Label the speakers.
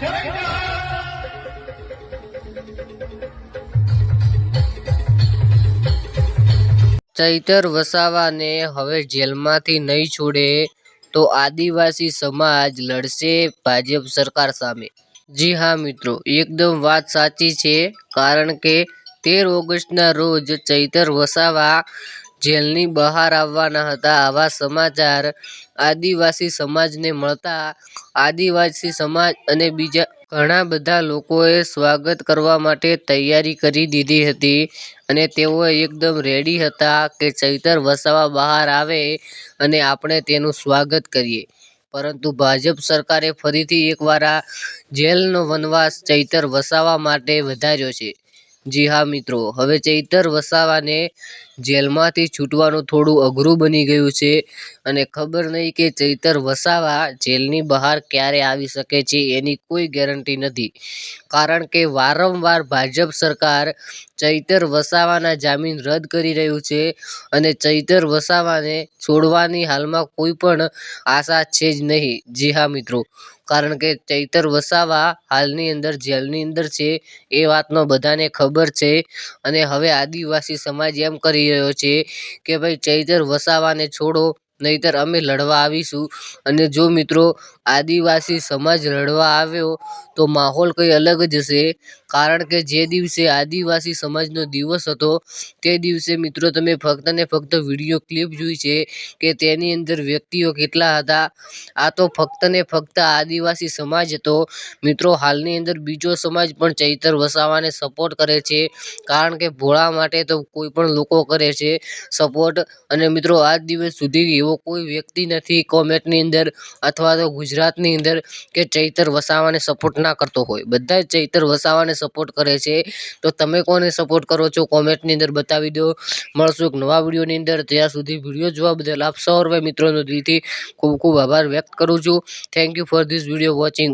Speaker 1: ચૈતર વસાવાને હવે જેલમાંથી નહીં છોડે તો આદિવાસી સમાજ લડશે ભાજપ સરકાર સામે. જી હા મિત્રો, એકદમ વાત સાચી છે, કારણ કે તેર ઓગસ્ટના રોજ ચૈતર વસાવા જેલની બહાર આવવાના હતા. આવા સમાચાર આદિવાસી સમાજને મળતા આદિવાસી સમાજ અને બીજા ઘણા બધા લોકોએ સ્વાગત કરવા માટે તૈયારી કરી દીધી હતી અને તેઓ એકદમ રેડી હતા કે ચૈતર વસાવા બહાર આવે અને આપણે તેનું સ્વાગત કરીએ. પરંતુ ભાજપ સરકારે ફરીથી એકવાર આ જેલનો વનવાસ ચૈતર વસાવા માટે વધાર્યો છે. જી હા મિત્રો, હવે ચૈતર વસાવાને જેલમાંથી છૂટવાનું થોડું અઘરું બની ગયું છે અને ખબર નહીં કે ચૈતર વસાવા જેલની બહાર ક્યારે આવી શકે છે એની કોઈ ગેરંટી નથી. કારણ કે વારંવાર ભાજપ સરકાર ચૈતર વસાવાના જામીન રદ કરી રહ્યું છે અને ચૈતર વસાવાને છોડવાની હાલમાં કોઈ પણ આશા છે જ નહીં. જી હા, મિત્રો. કારણ કે ચૈતર વસાવા હાલની અંદર જેલની અંદર છે એ વાતનો બધાને ખબર છે અને હવે આદિવાસી સમાજ એમ કરી રહ્યો છે કે ભાઈ ચૈતર વસાવાને છોડો, નહીતર અમે લડવા આવીશું. અને જો મિત્રો આદિવાસી સમાજ લડવા આવ્યો, તો માહોલ કંઈ અલગ જ હશે. કારણ કે જે દિવસે આદિવાસી સમાજનો દિવસ હતો, તે દિવસે મિત્રો તમે ફક્ત ને ફક્ત વીડિયો ક્લિપ જોઈ છે કે તેની અંદર વ્યક્તિઓ કેટલા હતા. આ તો ફક્ત ને ફક્ત આદિવાસી સમાજ હતો. મિત્રો, હાલની અંદર બીજો સમાજ પણ ચૈતર વસાવાને સપોર્ટ કરે છે. કારણ કે ભોળા માટે તો કોઈ પણ લોકો કરે છે સપોર્ટ અને મિત્રો, આજ દિવસ સુધી એવો કોઈ વ્યક્તિ નથી કોમેન્ટની અંદર અથવા તો ગુજરાતની અંદર કે ચૈતર વસાવાને સપોર્ટ ના કરતો હોય. બધા જ ચૈતર વસાવાને સપોર્ટ કરે છે, તો તમે કોને સપોર્ટ કરો છો? કોમેન્ટની અંદર બતાવી દો. મળશું એક નવા વિડીયોની અંદર. ત્યાં સુધી વીડિયો જોવા બદલ આપ સૌ મિત્રોનો દિલથી ખૂબ ખૂબ આભાર વ્યક્ત કરું છું. Thank you for this video watching